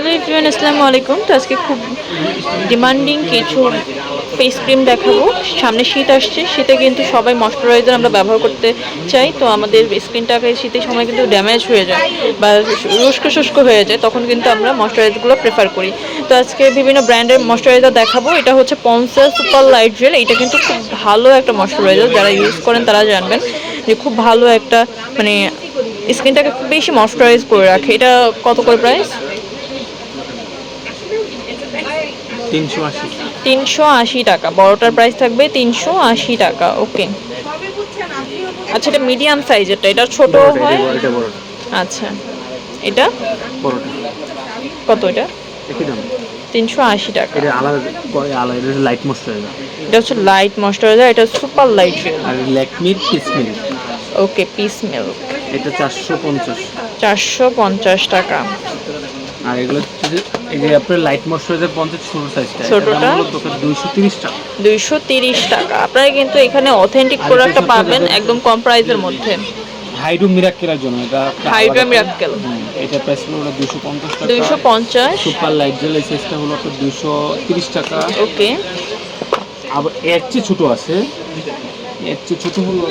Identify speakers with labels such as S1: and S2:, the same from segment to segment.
S1: Hello everyone আসসালামু আলাইকুম তো আজকে খুব ডিমান্ডিং কিছু ফেস ক্রিম দেখাবো। সামনে শীত আসছে, শীতে কিন্তু সবাই ময়শ্চারাইজার আমরা ব্যবহার করতে চাই। তো আমাদের স্কিনটাকে শীতের সময় কিন্তু ড্যামেজ হয়ে যায় বা শুষ্ক শুষ্ক হয়ে যায়, তখন কিন্তু আমরা ময়শ্চারাইজারগুলো প্রেফার করি। তো আজকে বিভিন্ন ব্র্যান্ডের ময়শ্চারাইজার দেখাবো। এটা হচ্ছে পন্সা সুপার লাইট জেল এটা কিন্তু খুব ভালো একটা ময়শ্চারাইজার যারা ইউজ করেন তারা জানবেন যে খুব ভালো একটা মানে স্কিনটাকে খুব বেশি ময়শ্চারাইজ করে রাখে। এটা কত করে প্রাইস
S2: তিনশো আশি।
S1: টাকা। বড়টার প্রাইস থাকবে তিনশো আশি টাকা। ওকে আচ্ছা এটা মিডিয়াম সাইজেরটা এটা ছোট হয়?
S2: এটা বড়
S1: আচ্ছা। এটা? কত এটা? তিনশো আশি টাকা।
S2: লাইট
S1: এটা হচ্ছে লাইট ময়শ্চারাইজার এটা সুপার লাইট
S2: আর ল্যাকমির peach milk
S1: okay peach milk
S2: এটা চারশো পঞ্চাশ।
S1: চারশো পঞ্চাশ টাকা।
S2: আর এগুলো এই যে আপনার লাইট মশলাইজার পঞ্চাশ ছোট সাইজটা
S1: ছোটটা?
S2: দুইশো তিরিশ টাকা।
S1: দুইশো তিরিশ টাকা। আপনারা কিন্তু এখানে অথেন্টিক প্রোডাক্টটা পাবেন একদম কম প্রাইসের মধ্যে।
S2: হাইড্রো মিরাক্কেলের জন্য এটা
S1: হাইড্রা মিরাক্কেল।
S2: এটা প্রাইস হলো ওটা দুশো পঞ্চাশ টাকা।
S1: দুইশো পঞ্চাশ।
S2: সুপার লাইট জেল এই সাইজটা হলো আপনার দুশো তিরিশ টাকা।
S1: ওকে
S2: আবার এর চেয়ে ছোট আছে এর চেয়ে ছোট হলো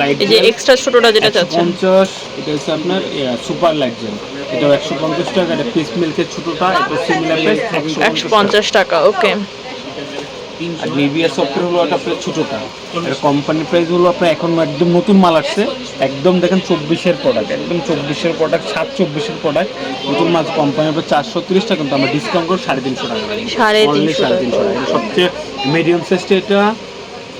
S2: লাইট
S1: এই যে এক্সট্রা ছোটটা যেটা চাচ্ছেন?
S2: পঞ্চাশ এটা হচ্ছে আপনার সুপার লাইট জেল এটা একশো পঞ্চাশ টাকা এটা পিস মিল্কের ছোটটা এটা সিমিলার প্রাইস
S1: টাকা। ওকে
S2: আর নিভিয়া সফটওয়্যার হলো এটা আপনার ছোটটা। এটা কোম্পানির প্রাইস হলো আপনার এখন একদম নতুন মাল আসছে। একদম দেখেন চব্বিশের প্রোডাক্ট একদম চব্বিশের প্রোডাক্ট সাত চব্বিশের প্রোডাক্ট নতুন মাল কোম্পানির উপর চারশো তিরিশ টাকা কিন্তু আমরা ডিসকাউন্ট করে সাড়ে তিনশো টাকা।
S1: সাড়ে। তিনশো টাকা।
S2: সবচেয়ে মিডিয়াম সাইজটা এটা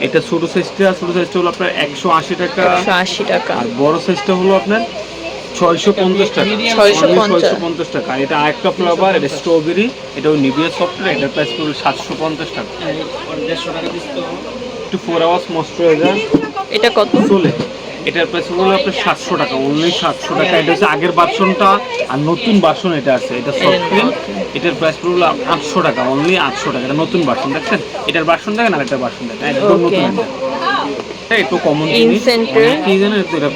S2: এটা ছোট সাইজটা ছোট সাইজটা হলো আপনার একশো আশি টাকা।
S1: একশো আশি টাকা।
S2: আর বড় সাইজটা হলো আপনার ছয়শো পঞ্চাশ টাকা।
S1: 650
S2: ছয়শো পঞ্চাশ টাকা। আর এটা আরেকটা ফ্লেভার এটা স্ট্রবেরি এটা ওই নিভিয়া সফটওয়্যার এটার প্রাইস পড়বে সাতশো পঞ্চাশ টাকা। একটু ফোর আওয়ার্স যায়
S1: এটা কত?
S2: চলে এটার প্রাইস হলো আপনার সাতশো টাকা অনলি সাতশো টাকা। এটা হচ্ছে আগের বাসনটা আর নতুন বাসন এটা আছে এটা সফট ক্রিম এটার প্রাইস পড়ল আটশো টাকা অনলি আটশো টাকা। এটা নতুন বাসন দেখছেন? এটার বাসন দেখেন আর একটা বাসন দেখেন একদম নতুন একটু কমন জিনিস। কি জানেন এটা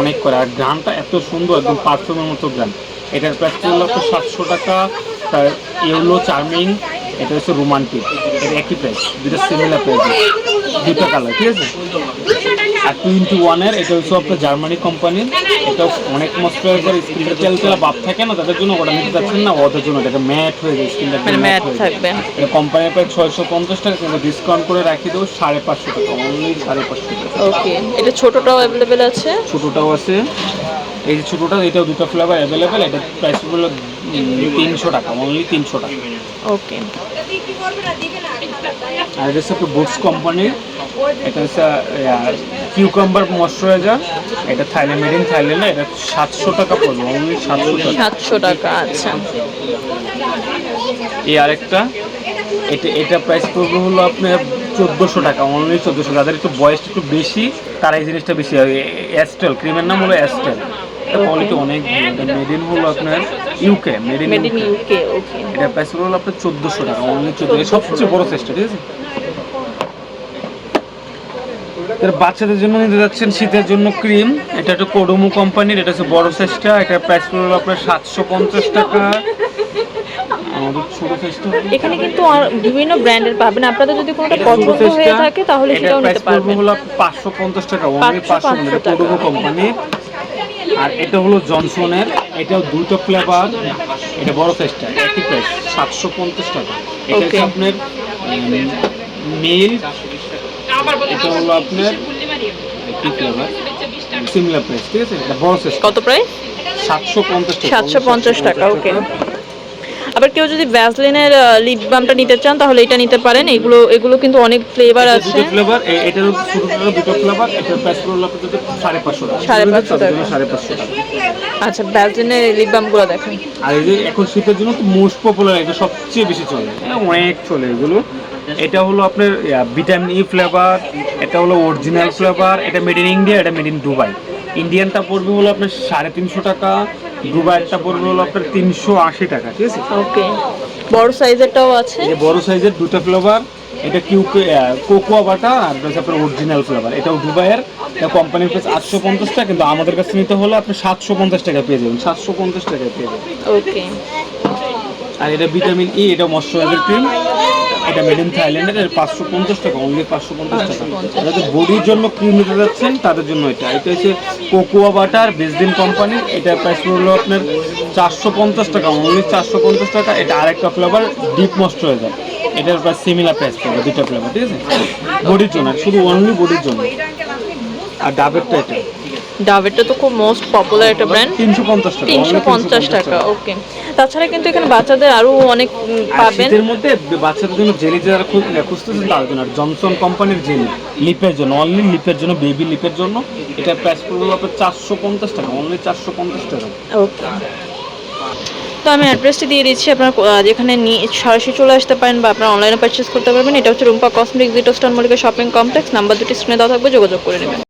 S2: অনেক করে আর গানটা এত সুন্দর একদম পারফিউমের মতো এটার প্রাইস পড়ল আপনার সাতশো টাকা তার ইয়েলো চার্মিং এটা হচ্ছে রোমান্টিক এটা একই প্রাইস দুটো সিমিলার প্রাইস দুটো কালার ঠিক আছে? আর টোয়েন্টি ওয়ানের এটা হচ্ছে আপনার জার্মানি কোম্পানির এটা অনেক ময়শ্চারাইজার স্কিনটা তেল তেলা ভাব থাকে না তাদের জন্য ওটা নিতে চাচ্ছেন না ওদের জন্য এটা ম্যাট হয়ে যায় স্কিনটা
S1: মানে ম্যাট থাকবে।
S2: এটা কোম্পানির প্রায় ছয়শো পঞ্চাশ টাকা কিন্তু ডিসকাউন্ট করে রাখি দেবো সাড়ে পাঁচশো টাকা অনলি সাড়ে পাঁচশো টাকা।
S1: ওকে এটা ছোটটাও অ্যাভেলেবেল আছে?
S2: ছোটোটাও আছে। এই যে ছোটোটা এটাও দুটো ফ্লেভার অ্যাভেলেবেল এটা প্রাইস হলো তিনশো টাকা অনলি তিনশো টাকা।
S1: ওকে
S2: আর এটা হচ্ছে একটা বুটস কোম্পানির এটা হচ্ছে কিউকাম্বার ময়শ্চারাইজার এটা থাইল্যান্ড মেড ইন থাইল্যান্ড এটা সাতশো টাকা পড়বে অনলি সাতশো টাকা।
S1: সাতশো টাকা আচ্ছা।
S2: এই আরেকটা এটা এটা প্রাইস পড়বে হলো আপনার চোদ্দোশো টাকা অনলি চোদ্দোশো যাদের একটু বয়সটা একটু বেশি তারা এই জিনিসটা বেশি হয়। অ্যাস্টেল ক্রিমের নাম হলো অ্যাস্টেল এটা কোয়ালিটি অনেক মেড ইন হলো আপনার ইউকে মেড ইন
S1: ইউকে
S2: এটা প্রাইস হলো আপনার চোদ্দোশো টাকা অনলি চোদ্দ সবচেয়ে বড় সাইজটা ঠিক আছে? এর বাচ্চাদের জন্য নিতে যাচ্ছেন শীতের জন্য ক্রিম। এটা একটা কোডোমো কোম্পানির এটা হচ্ছে বড় সাইজটা এটার প্রাইস পড়ল আপনার সাতশো পঞ্চাশ টাকা। আমাদের ছোট সাইজটা
S1: এখানে কিন্তু আর বিভিন্ন ব্র্যান্ডের পাবেন। আপনাদের যদি কোনোটা পছন্দ হয়ে থাকে তাহলে সেটাও নিতে পারবেন।
S2: হলো পাঁচশো পঞ্চাশ টাকা অনলি
S1: 500
S2: পাঁচশো এটা
S1: টাকা।
S2: কোডোমো কোম্পানির। আর এটা হলো জনসনের। এটাও দুটো ফ্লেভার এটা বড় সাইজটা একই প্রাইস সাতশো পঞ্চাশ টাকা। এটা হচ্ছে. আপনার মিল এটা হলো আপনার কি ফ্লেভার সিমিলার প্রাইস ঠিক আছে? এটা বড় সাইজ
S1: কত প্রাইস
S2: সাতশো পঞ্চাশ টাকা
S1: টাকা ওকে। আবার কেউ যদি ভ্যাসলিনের লিপ বামটা নিতে চান তাহলে এটা নিতে পারেন। এগুলো এগুলো কিন্তু অনেক ফ্লেভার আছে।
S2: দুটো ফ্লেভার এটার ছোট ফ্লেভার দুটো ফ্লেভার প্রাইস পড়ল সাড়ে পাঁচশো টাকা।
S1: সাড়ে পাঁচশো
S2: তাদের জন্য
S1: টাকা। আচ্ছা ভ্যাসলিনের লিপ বামগুলো দেখেন।
S2: আর এই যে এখন শীতের জন্য তো মোস্ট পপুলার এটা সবচেয়ে বেশি চলে। অনেক চলে এগুলো। এটা হলো আপনার ভিটামিন ই ফ্লেভার এটা হলো অরিজিনাল ফ্লেভার এটা মেড ইন ইন্ডিয়া এটা মেড ইন দুবাই ইন্ডিয়ানটা পড়বে হলো আপনার সাড়ে তিনশো টাকা দুবাইয়েরটা পড়বে হলো আপনার তিনশো আশি টাকা ঠিক আছে?
S1: ওকে বড় সাইজেরটাও আছে?
S2: এই বড় সাইজের দুটো ফ্লেভার এটা কিউ কোকোয়া বাটা আর এটা আপনার অরিজিনাল ফ্লেভার এটাও দুবাইয়ের এটা কোম্পানির প্রাইস আটশো পঞ্চাশ টাকা কিন্তু আমাদের কাছে নিতে হলে আপনি সাতশো পঞ্চাশ টাকা পেয়ে যাবেন সাতশো পঞ্চাশ টাকা পেয়ে যাবেন।
S1: ওকে
S2: আর এটা ভিটামিন ই এটা ময়শ্চারাইজার ক্রিম এটা মেড ইন থাইল্যান্ডের এর পাঁচশো পঞ্চাশ টাকা অনলি পাঁচশো পঞ্চাশ টাকা। যাদের বডির জন্য ক্রিম নিতে যাচ্ছেন তাদের জন্য এটা। এটা হচ্ছে কোকোয়া বাটার বেসদিন কোম্পানি এটা প্রাইস পড়ল আপনার চারশো পঞ্চাশ টাকা অনলি চারশো পঞ্চাশ টাকা। এটা আরেকটা ফ্লেভার ডিপ ময়শ্চারাইজার এটার প্রাইস সিমিলার প্রাইস পড়বে দুটো ফ্লেভার ঠিক আছে? বডির জন্য শুধু অনলি বডির জন্য। আর ডাবেরটা এটা।
S1: ডাবেরটা তো খুব মোস্ট পপুলার একটা ব্র্যান্ড
S2: তিনশো পঞ্চাশ টাকা।
S1: তিনশো পঞ্চাশ টাকা ওকে তাছাড়া কিন্তু এখানে বাচ্চাদের আরও অনেক পাবেন।
S2: শীতের মধ্যে বাচ্চাদের জন্য জেলি যারা খুঁজতেছেন তাদের জন্য আর জনসন কোম্পানির জেলি লিপের জন্য অনলি লিপের জন্য বেবি লিপের জন্য। এটা প্রাইস পড়বে আপনার চারশো পঞ্চাশ টাকা অনলি চারশো পঞ্চাশ টাকা।
S1: ওকে তো আমি অ্যাড্রেসটি দিয়ে দিচ্ছি আপনার যেখানে নিয়ে সরাসরি চলে আসতে পারেন বা আপনার অনলাইনে পারচেস করতে পারবেন। এটা হচ্ছে Rumpa cosmetic জিটো star Mallika shopping complex number দুটি স্ক্রিনে দেওয়া থাকবে যোগাযোগ করে নেবেন।